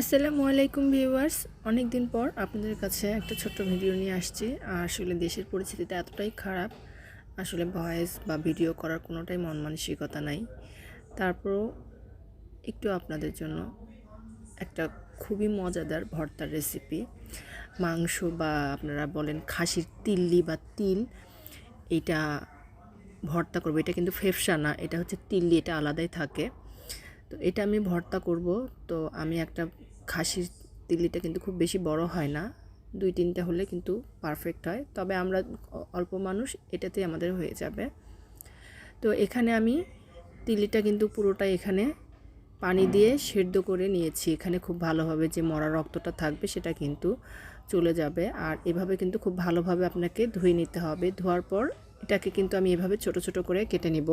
আসসালামু আলাইকুম ভিউয়ার্স। অনেক দিন পর আপনাদের কাছে একটা ছোট্ট ভিডিও নিয়ে আসছি। আসলে দেশের পরিস্থিতিটা এতটাই খারাপ। আসলে ভয়েস বা ভিডিও করার কোনোটাই মন মানসিকতা নাই। তারপরও একটু আপনাদের জন্য একটা খুবই মজাদার ভর্তার রেসিপি মাংস বা আপনারা বলেন খাসির তিল্লি বা তিল, এটা ভর্তা করব। এটা কিন্তু ফেফসা না, এটা হচ্ছে তিল্লি, এটা আলাদাই থাকে। তো এটা আমি ভর্তা করব। তো আমি একটা খাসির তিল্লিটা কিন্তু খুব বেশি বড় হয় না। দুই তিনটা হলে কিন্তু পারফেক্ট হয়। তবে আমরা অল্প মানুষ, এটাতেই আমাদের হয়ে যাবে। তো এখানে আমি তিলিটা কিন্তু পুরোটাই এখানে পানি দিয়ে সেদ্ধ করে নিয়েছি। এখানে খুব ভালোভাবে যে মরা রক্তটা থাকবে, সেটা কিন্তু চলে যাবে। আর এভাবে কিন্তু খুব ভালোভাবে আপনাকে ধুয়ে নিতে হবে। ধোয়ার পর এটাকে কিন্তু আমি এভাবে ছোট ছোট করে কেটে নিব।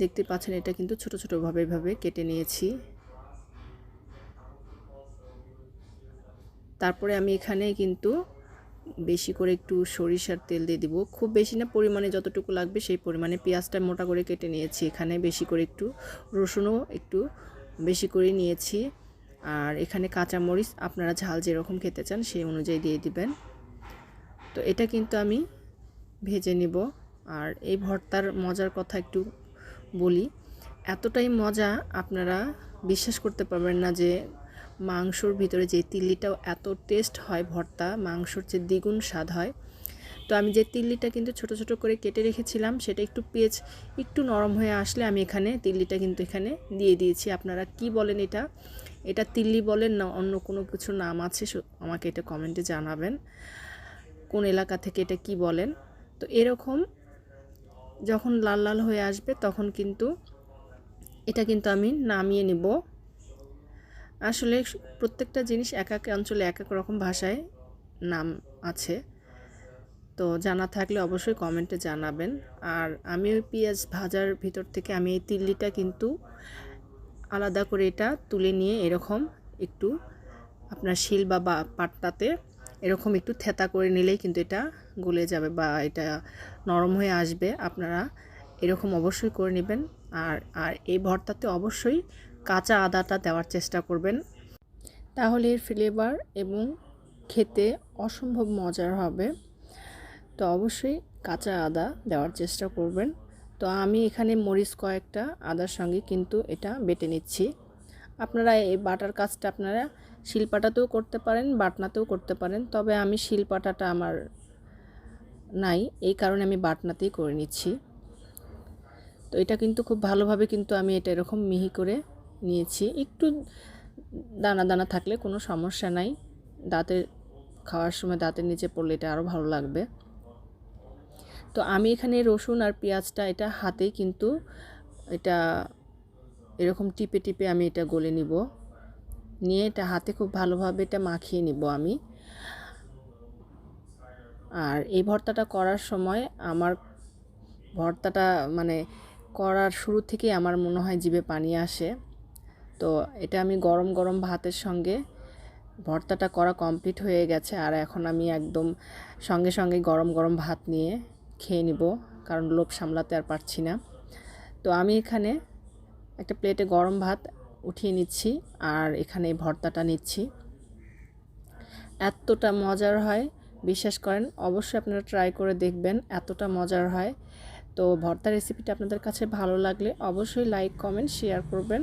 দেখতে পাচ্ছেন, এটা কিন্তু ছোট ছোটোভাবে এভাবে কেটে নিয়েছি। তারপরে আমি এখানে কিন্তু বেশি করে একটু সরিষার তেল দিয়ে দিব। খুব বেশি না, পরিমাণে যতটুকু লাগবে সেই পরিমাণে পেঁয়াজটা মোটা করে কেটে নিয়েছি এখানে, বেশি করে একটু রসুনও একটু বেশি করে নিয়েছি। আর এখানে কাঁচামরিচ আপনারা ঝাল যেরকম খেতে চান সেই অনুযায়ী দিয়ে দিবেন। তো এটা কিন্তু আমি ভেজে নিব। আর এই ভর্তার মজার কথা একটু বলি, এতটাই মজা আপনারা বিশ্বাস করতে পারবেন না যে মাংসর ভিতরে যে তিল্লিটাও এত টেস্ট হয় ভর্তা, মাংসর যে দ্বিগুণ স্বাদ হয়। তো আমি যে তিল্লিটা কিন্তু ছোট ছোট করে কেটে রেখেছিলাম, সেটা একটু পেঁচ, একটু নরম হয়ে আসলে আমি এখানে তিল্লিটা কিন্তু এখানে দিয়ে দিয়েছি। আপনারা কি বলেন এটা? এটা তিল্লি বলেন না অন্য কোনো কিছু নাম আছে আমাকে এটা কমেন্টে জানাবেন। কোন এলাকা থেকে এটা কি বলেন? তো এরকম যখন লাল লাল হয়ে আসবে তখন কিন্তু এটা কিন্তু আমি নামিয়ে নিব। আসলে প্রত্যেকটা জিনিস এক এক অঞ্চলে এক এক রকম ভাষায় নাম আছে। তো জানা থাকলে অবশ্যই কমেন্টে জানাবেন। আর আমি ওই পেঁয়াজ ভাজার ভিতর থেকে আমি এই তিল্লিটা কিন্তু আলাদা করে এটা তুলে নিয়ে এরকম একটু আপনার শিল বা পাটটাতে এরকম একটু থেতা করে নিলেই কিন্তু এটা গলে যাবে বা এটা নরম হয়ে আসবে। আপনারা এরকম অবশ্যই করে নেবেন। আর আর এই ভর্তাতে অবশ্যই কাঁচা আদাটা দেওয়ার চেষ্টা করবেন। তাহলে এর ফ্লেভার এবং খেতে অসম্ভব মজার হবে। তো অবশ্যই কাঁচা আদা দেওয়ার চেষ্টা করবেন। তো আমি এখানে মরিচ কয়েকটা আদার সঙ্গে কিন্তু এটা বেটে নিচ্ছি। আপনারা এই বাটার কাজটা আপনারা শিলপাটাতেও করতে পারেন, বাটনাতেও করতে পারেন। তবে আমি শিলপাটাটা আমার নাই, এই কারণে আমি বাটনাতেই করে নিচ্ছি। তো এটা কিন্তু খুব ভালোভাবে কিন্তু আমি এটা এরকম মিহি করে নিয়েছি। একটু দানা দানা থাকলে কোনো সমস্যা নাই। দাঁতের খাওয়ার সময় দাঁতের নিচে পড়লে এটা আরও ভালো লাগবে। তো আমি এখানে রসুন আর পেঁয়াজটা এটা হাতেই কিন্তু এটা এরকম টিপে টিপে আমি এটা গলে নিব। নিয়ে এটা হাতে খুব ভালোভাবে এটা মাখিয়ে নিব আমি। আর এই ভর্তাটা করার সময় আমার ভর্তাটা মানে করার শুরু থেকেই আমার মনে হয় জিভে পানি আসে। তো এটা আমি গরম গরম ভাতের সঙ্গে। ভর্তাটা করা কমপ্লিট হয়ে গেছে আর এখন আমি একদম সঙ্গে সঙ্গে গরম গরম ভাত নিয়ে খেয়ে নিব, কারণ লোভ সামলাতে আর পারছি না। তো আমি এখানে একটা প্লেটে গরম ভাত উঠিয়ে নিচ্ছি আর এখানে ভর্তাটা নিচ্ছি। এতটা মজার হয়, বিশ্বাস করেন, অবশ্যই আপনারা ট্রাই করে দেখবেন এতটা মজার হয়। তো ভর্তা রেসিপিটা আপনাদের কাছে ভালো লাগলে অবশ্যই লাইক কমেন্ট শেয়ার করবেন।